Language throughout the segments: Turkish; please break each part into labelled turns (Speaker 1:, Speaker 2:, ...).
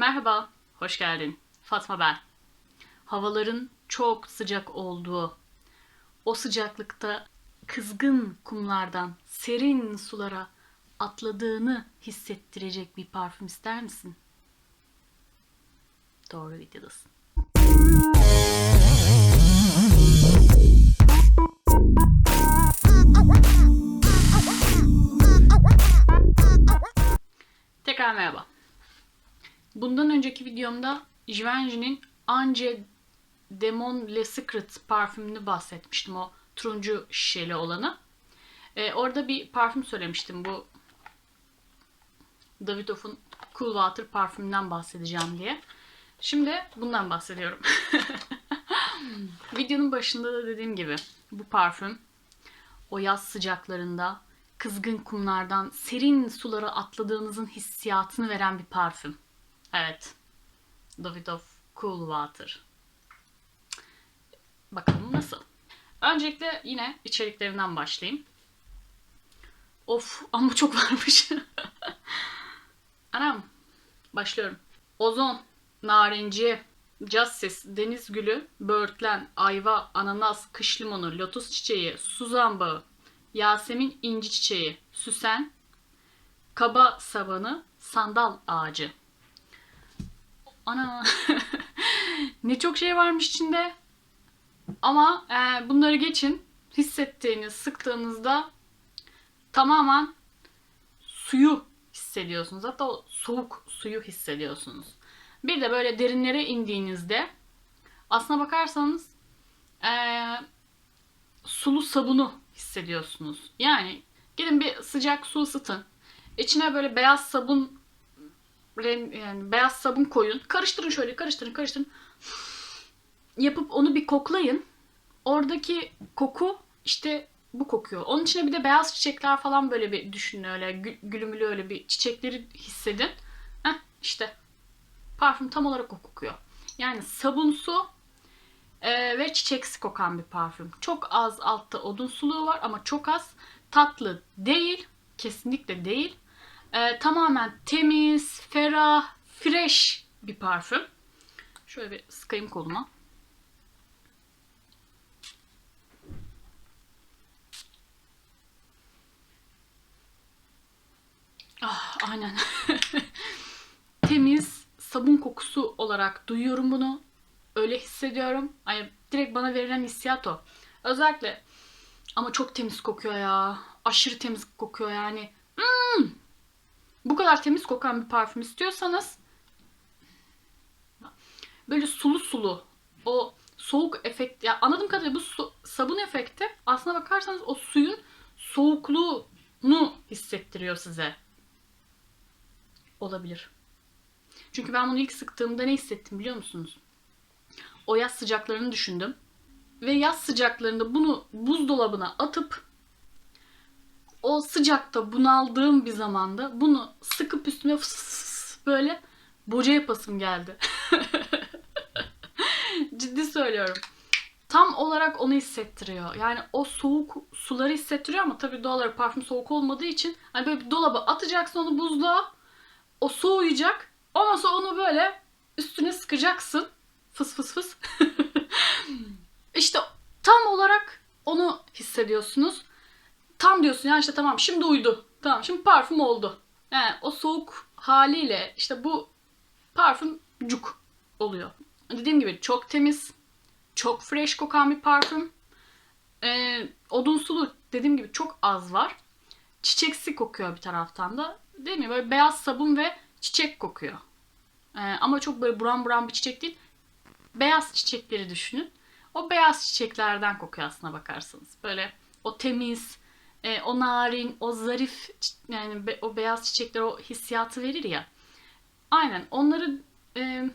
Speaker 1: Merhaba, hoş geldin. Fatma ben. Havaların çok sıcak olduğu, o sıcaklıkta kızgın kumlardan serin sulara atladığını hissettirecek bir parfüm ister misin? Doğru videodasın. Tekrar merhaba. Bundan önceki videomda Givenchy'nin Ange Demon Le Secret parfümünü bahsetmiştim. O turuncu şişeli olanı. Ee, orada bir parfüm söylemiştim. Bu Davidoff'un Cool Water parfümünden bahsedeceğim diye. Şimdi bundan bahsediyorum. Videonun başında da dediğim gibi bu parfüm o yaz sıcaklarında kızgın kumlardan serin sulara atladığınızın hissiyatını veren bir parfüm. Evet. Davidoff Cool Water. Bakalım nasıl? Öncelikle yine içeriklerinden başlayayım. Of ama çok varmış. Anam. Başlıyorum. Ozon, narenci, cassis, deniz gülü, böğürtlen, ayva, ananas, kış limonu, lotus çiçeği, suzan bağı, yasemin inci çiçeği, süsen, kaba sabanı, sandal ağacı. Ana ne çok şey varmış içinde. Ama e, bunları geçin. Hissettiğiniz, sıktığınızda tamamen suyu hissediyorsunuz. Hatta o soğuk suyu hissediyorsunuz. Bir de böyle derinlere indiğinizde aslına bakarsanız eee, sulu sabunu hissediyorsunuz. Yani gidin bir sıcak su ısıtın. İçine böyle beyaz sabun ren- yani beyaz sabun koyun. Karıştırın şöyle karıştırın karıştırın. Yapıp onu bir koklayın. Oradaki koku işte bu kokuyor. Onun içine bir de beyaz çiçekler falan böyle bir düşünün öyle gü- gülümülü öyle bir çiçekleri hissedin. Heh işte parfüm tam olarak o kokuyor. Yani sabunsu e, ve çiçeksi kokan bir parfüm. Çok az altta odun suluğu var ama çok az. Tatlı değil. Kesinlikle değil. E, tamamen temiz, ferah, fresh bir parfüm. Şöyle bir sıkayım koluma. Ah, aynen. Temiz sabun kokusu olarak duyuyorum bunu. Öyle hissediyorum. Ay, direkt bana verilen hissiyat o. Özellikle ama çok temiz kokuyor ya. Aşırı temiz kokuyor yani. Hmm! Bu kadar temiz kokan bir parfüm istiyorsanız böyle sulu sulu o soğuk efekt ya anladığım kadarıyla bu su- sabun efekti aslına bakarsanız o suyun soğukluğunu hissettiriyor size. Olabilir. Çünkü ben bunu ilk sıktığımda ne hissettim biliyor musunuz? O yaz sıcaklarını düşündüm. Ve yaz sıcaklarında bunu buzdolabına atıp o sıcakta bunaldığım bir zamanda bunu sıkıp üstüme fıs böyle boca yapasım geldi. Ciddi söylüyorum. Tam olarak onu hissettiriyor. Yani o soğuk suları hissettiriyor ama tabii doğal olarak parfüm soğuk olmadığı için hani böyle bir dolaba atacaksın onu buzluğa. O soğuyacak. Ondan sonra onu böyle üstüne sıkacaksın. Fıs fıs fıs. işte tam olarak onu hissediyorsunuz. Tam diyorsun ya işte tamam şimdi uydu. Tamam şimdi parfüm oldu. Yani o soğuk haliyle işte bu parfüm cuk oluyor. Dediğim gibi çok temiz, çok fresh kokan bir parfüm. Ee, odun sulu dediğim gibi çok az var. Çiçeksi kokuyor bir taraftan da. Değil mi? Böyle beyaz sabun ve çiçek kokuyor. Ee, ama çok böyle buram buram bir çiçek değil. Beyaz çiçekleri düşünün. O beyaz çiçeklerden kokuyor aslına bakarsanız. Böyle o temiz, e, o narin, o zarif yani be- o beyaz çiçekler o hissiyatı verir ya. Aynen onları e,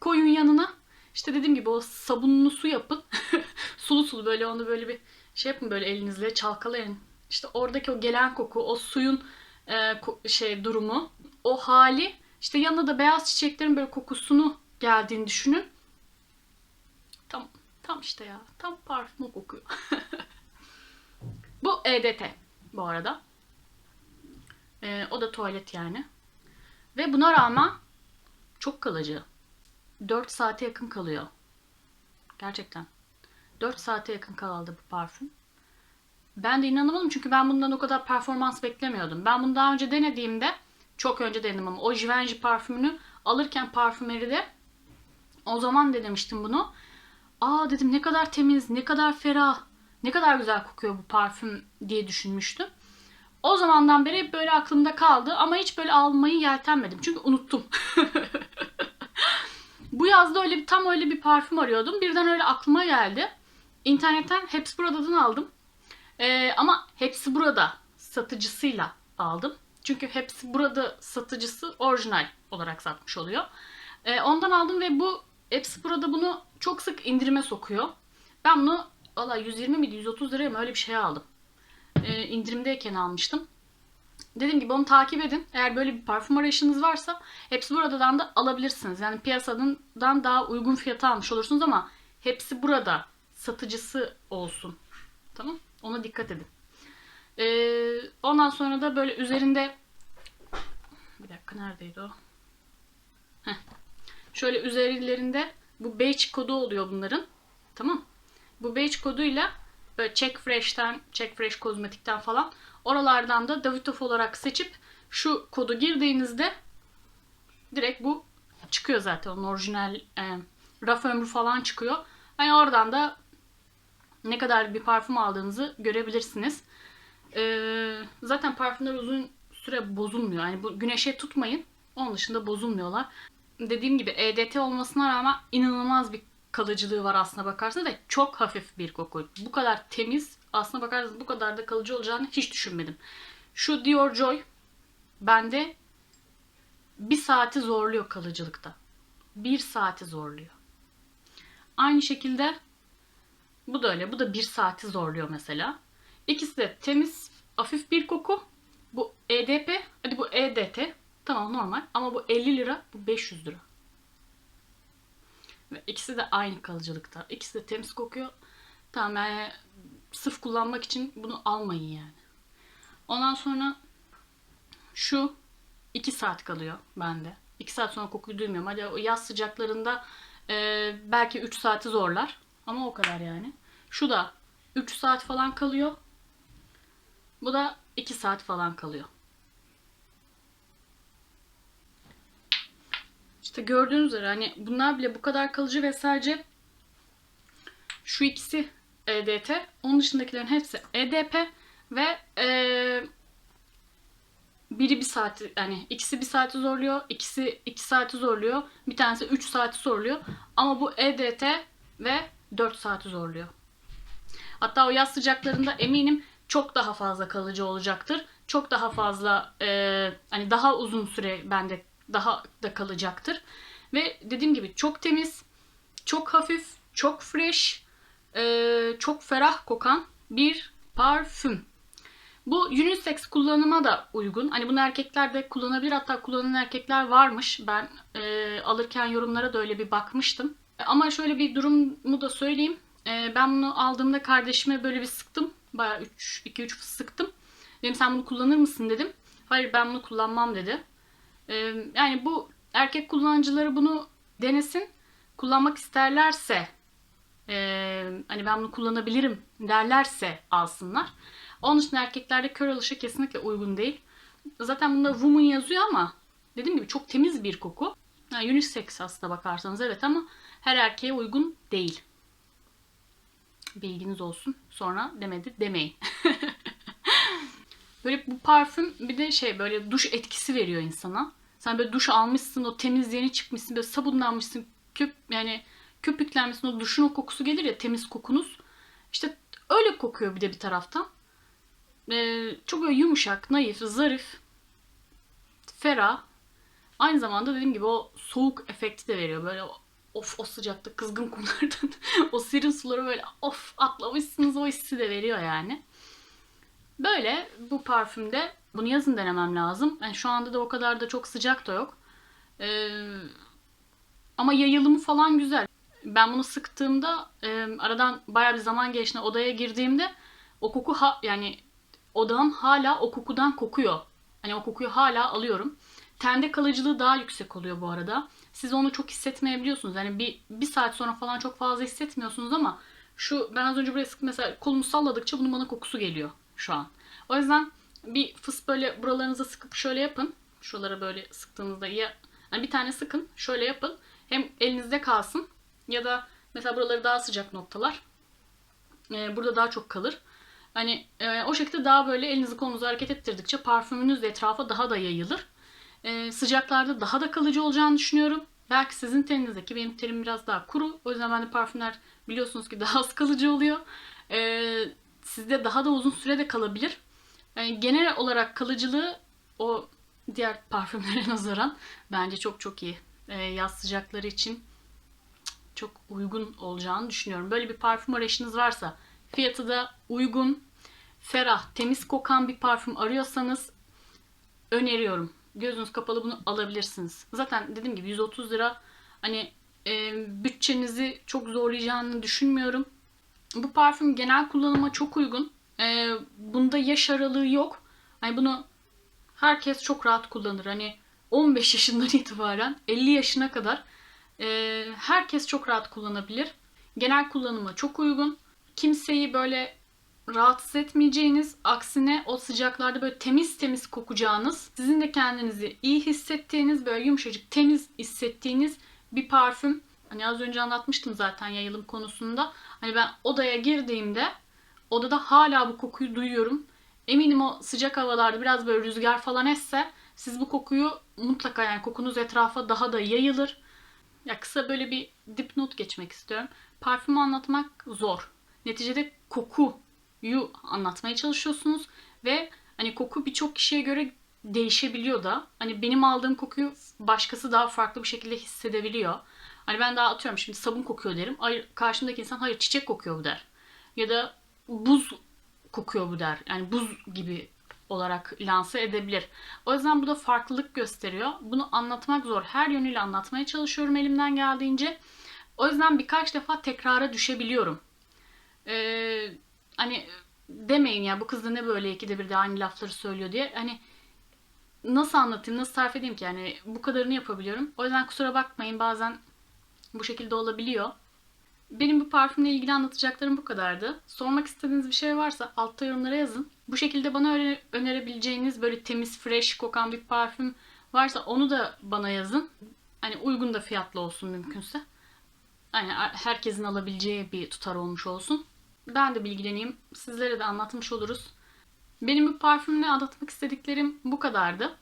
Speaker 1: koyun yanına. İşte dediğim gibi o sabunlu su yapın. sulu sulu böyle onu böyle bir şey yapın böyle elinizle çalkalayın. İşte oradaki o gelen koku, o suyun e, şey durumu, o hali işte yanına da beyaz çiçeklerin böyle kokusunu geldiğini düşünün. Tam tam işte ya. Tam parfüm kokuyor. bu EDT bu arada. E, o da tuvalet yani. Ve buna rağmen Çok kalıcı. 4 saate yakın kalıyor. Gerçekten. 4 saate yakın kaldı bu parfüm. Ben de inanamadım çünkü ben bundan o kadar performans beklemiyordum. Ben bunu daha önce denediğimde çok önce denedim ama o Givenchy parfümünü alırken parfümeride o zaman de demiştim bunu. Aa dedim ne kadar temiz, ne kadar ferah, ne kadar güzel kokuyor bu parfüm diye düşünmüştüm. O zamandan beri böyle aklımda kaldı ama hiç böyle almayı yeltenmedim. Çünkü unuttum. bu yazda öyle tam öyle bir parfüm arıyordum. Birden öyle aklıma geldi. İnternetten Hepsi Burada'dan aldım. Ee, ama Hepsi Burada satıcısıyla aldım. Çünkü Hepsi Burada satıcısı orijinal olarak satmış oluyor. Ee, ondan aldım ve bu Hepsi Burada bunu çok sık indirime sokuyor. Ben bunu valla 120 miydi 130 liraya mı öyle bir şey aldım. Ee, indirimdeyken almıştım. Dediğim gibi onu takip edin. Eğer böyle bir parfüm arayışınız varsa hepsi buradan da alabilirsiniz. Yani piyasadan daha uygun fiyata almış olursunuz ama hepsi burada satıcısı olsun. Tamam? Ona dikkat edin. Ee, ondan sonra da böyle üzerinde bir dakika neredeydi o? Heh. Şöyle üzerlerinde bu beige kodu oluyor bunların. Tamam. Bu beige koduyla böyle Check Fresh'ten, Check Fresh kozmetikten falan oralardan da Davidoff olarak seçip şu kodu girdiğinizde direkt bu çıkıyor zaten. Onun orijinal e, raf ömrü falan çıkıyor. Yani oradan da ne kadar bir parfüm aldığınızı görebilirsiniz. Ee, zaten parfümler uzun süre bozulmuyor. Yani bu güneşe tutmayın. Onun dışında bozulmuyorlar. Dediğim gibi EDT olmasına rağmen inanılmaz bir kalıcılığı var aslına bakarsanız ve çok hafif bir koku. Bu kadar temiz aslına bakarsanız bu kadar da kalıcı olacağını hiç düşünmedim. Şu Dior Joy bende bir saati zorluyor kalıcılıkta. Bir saati zorluyor. Aynı şekilde bu da öyle. Bu da bir saati zorluyor mesela. İkisi de temiz, hafif bir koku. Bu EDP, hadi bu EDT. Tamam normal ama bu 50 lira, bu 500 lira. Ve ikisi de aynı kalıcılıkta. İkisi de temiz kokuyor. Tamam yani sırf kullanmak için bunu almayın yani. Ondan sonra şu 2 saat kalıyor bende. 2 saat sonra kokuyu duymuyorum. Hadi o yaz sıcaklarında e, belki 3 saati zorlar. Ama o kadar yani. Şu da 3 saat falan kalıyor. Bu da 2 saat falan kalıyor. İşte gördüğünüz üzere hani bunlar bile bu kadar kalıcı ve sadece şu ikisi EDT. Onun dışındakilerin hepsi EDP ve ee, biri bir saati yani ikisi bir saati zorluyor, ikisi iki saati zorluyor, bir tanesi 3 saati zorluyor. Ama bu EDT ve 4 saati zorluyor. Hatta o yaz sıcaklarında eminim çok daha fazla kalıcı olacaktır. Çok daha fazla e, hani daha uzun süre bende daha da kalacaktır. Ve dediğim gibi çok temiz, çok hafif, çok fresh, e, çok ferah kokan bir parfüm. Bu unisex kullanıma da uygun. Hani bunu erkekler de kullanabilir. Hatta kullanan erkekler varmış. Ben e, alırken yorumlara da öyle bir bakmıştım. Ama şöyle bir durumu da söyleyeyim. E, ben bunu aldığımda kardeşime böyle bir sıktım. Bayağı 2-3 sıktım. Dedim sen bunu kullanır mısın dedim. Hayır ben bunu kullanmam dedi. E, yani bu erkek kullanıcıları bunu denesin. Kullanmak isterlerse e, hani ben bunu kullanabilirim derlerse alsınlar. Onun için erkeklerde kör alışı kesinlikle uygun değil. Zaten bunda woman yazıyor ama dediğim gibi çok temiz bir koku. Yani unisex aslında bakarsanız evet ama her erkeğe uygun değil. Bilginiz olsun. Sonra demedi demeyin. böyle bu parfüm bir de şey böyle duş etkisi veriyor insana. Sen böyle duş almışsın, o temizliğini çıkmışsın, böyle sabunlanmışsın, köp yani köpüklenmişsin, o duşun o kokusu gelir ya temiz kokunuz. İşte öyle kokuyor bir de bir taraftan. Ee, çok böyle yumuşak, naif, zarif, ferah. Aynı zamanda dediğim gibi o soğuk efekti de veriyor. Böyle of o sıcakta kızgın kumlardan o serin suları böyle of atlamışsınız o hissi de veriyor yani. Böyle bu parfümde bunu yazın denemem lazım. Yani şu anda da o kadar da çok sıcak da yok. Ee, ama yayılımı falan güzel. Ben bunu sıktığımda e, aradan bayağı bir zaman geçti. Odaya girdiğimde o koku ha, yani odam hala o kokudan kokuyor. Hani o kokuyu hala alıyorum. Tende kalıcılığı daha yüksek oluyor bu arada. Siz onu çok hissetmeyebiliyorsunuz. Yani bir, bir saat sonra falan çok fazla hissetmiyorsunuz ama şu ben az önce buraya sık mesela kolumu salladıkça bunun bana kokusu geliyor şu an. O yüzden bir fıs böyle buralarınıza sıkıp şöyle yapın. Şuralara böyle sıktığınızda ya hani bir tane sıkın şöyle yapın. Hem elinizde kalsın ya da mesela buraları daha sıcak noktalar. Ee, burada daha çok kalır. Hani e, o şekilde daha böyle elinizi kolunuzu hareket ettirdikçe parfümünüz de etrafa daha da yayılır. Ee, sıcaklarda daha da kalıcı olacağını düşünüyorum. Belki sizin teninizdeki benim terim biraz daha kuru. O yüzden bende parfümler biliyorsunuz ki daha az kalıcı oluyor. Ee, sizde daha da uzun sürede kalabilir. Yani genel olarak kalıcılığı o diğer parfümlere nazaran bence çok çok iyi. Ee, yaz sıcakları için çok uygun olacağını düşünüyorum. Böyle bir parfüm arayışınız varsa fiyatı da uygun, ferah, temiz kokan bir parfüm arıyorsanız öneriyorum. Gözünüz kapalı bunu alabilirsiniz. Zaten dediğim gibi 130 lira hani e, bütçenizi çok zorlayacağını düşünmüyorum. Bu parfüm genel kullanıma çok uygun. E, bunda yaş aralığı yok. Hani bunu herkes çok rahat kullanır. Hani 15 yaşından itibaren 50 yaşına kadar e, herkes çok rahat kullanabilir. Genel kullanıma çok uygun. Kimseyi böyle rahatsız etmeyeceğiniz, aksine o sıcaklarda böyle temiz temiz kokacağınız, sizin de kendinizi iyi hissettiğiniz, böyle yumuşacık temiz hissettiğiniz bir parfüm. Hani az önce anlatmıştım zaten yayılım konusunda. Hani ben odaya girdiğimde odada hala bu kokuyu duyuyorum. Eminim o sıcak havalarda biraz böyle rüzgar falan esse siz bu kokuyu mutlaka yani kokunuz etrafa daha da yayılır. Ya kısa böyle bir dipnot geçmek istiyorum. Parfümü anlatmak zor. Neticede kokuyu anlatmaya çalışıyorsunuz ve hani koku birçok kişiye göre değişebiliyor da. Hani benim aldığım kokuyu başkası daha farklı bir şekilde hissedebiliyor. Hani ben daha atıyorum şimdi sabun kokuyor derim. Hayır, karşımdaki insan hayır çiçek kokuyor bu der. Ya da buz kokuyor bu der. Yani buz gibi olarak lanse edebilir. O yüzden bu da farklılık gösteriyor. Bunu anlatmak zor. Her yönüyle anlatmaya çalışıyorum elimden geldiğince. O yüzden birkaç defa tekrara düşebiliyorum. Ee, hani demeyin ya bu kız da ne böyle ikide bir de aynı lafları söylüyor diye. Hani nasıl anlatayım, nasıl tarif edeyim ki yani bu kadarını yapabiliyorum. O yüzden kusura bakmayın bazen bu şekilde olabiliyor. Benim bu parfümle ilgili anlatacaklarım bu kadardı. Sormak istediğiniz bir şey varsa altta yorumlara yazın. Bu şekilde bana öne- önerebileceğiniz böyle temiz, fresh kokan bir parfüm varsa onu da bana yazın. Hani uygun da fiyatlı olsun mümkünse. Hani herkesin alabileceği bir tutar olmuş olsun. Ben de bilgileneyim. Sizlere de anlatmış oluruz. Benim bu parfümle anlatmak istediklerim bu kadardı.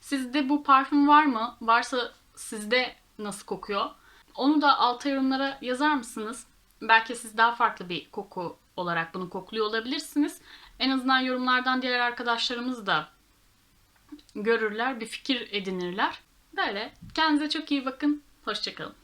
Speaker 1: Sizde bu parfüm var mı? Varsa sizde nasıl kokuyor? Onu da alta yorumlara yazar mısınız? Belki siz daha farklı bir koku olarak bunu kokluyor olabilirsiniz. En azından yorumlardan diğer arkadaşlarımız da görürler, bir fikir edinirler. Böyle. Kendinize çok iyi bakın. Hoşçakalın.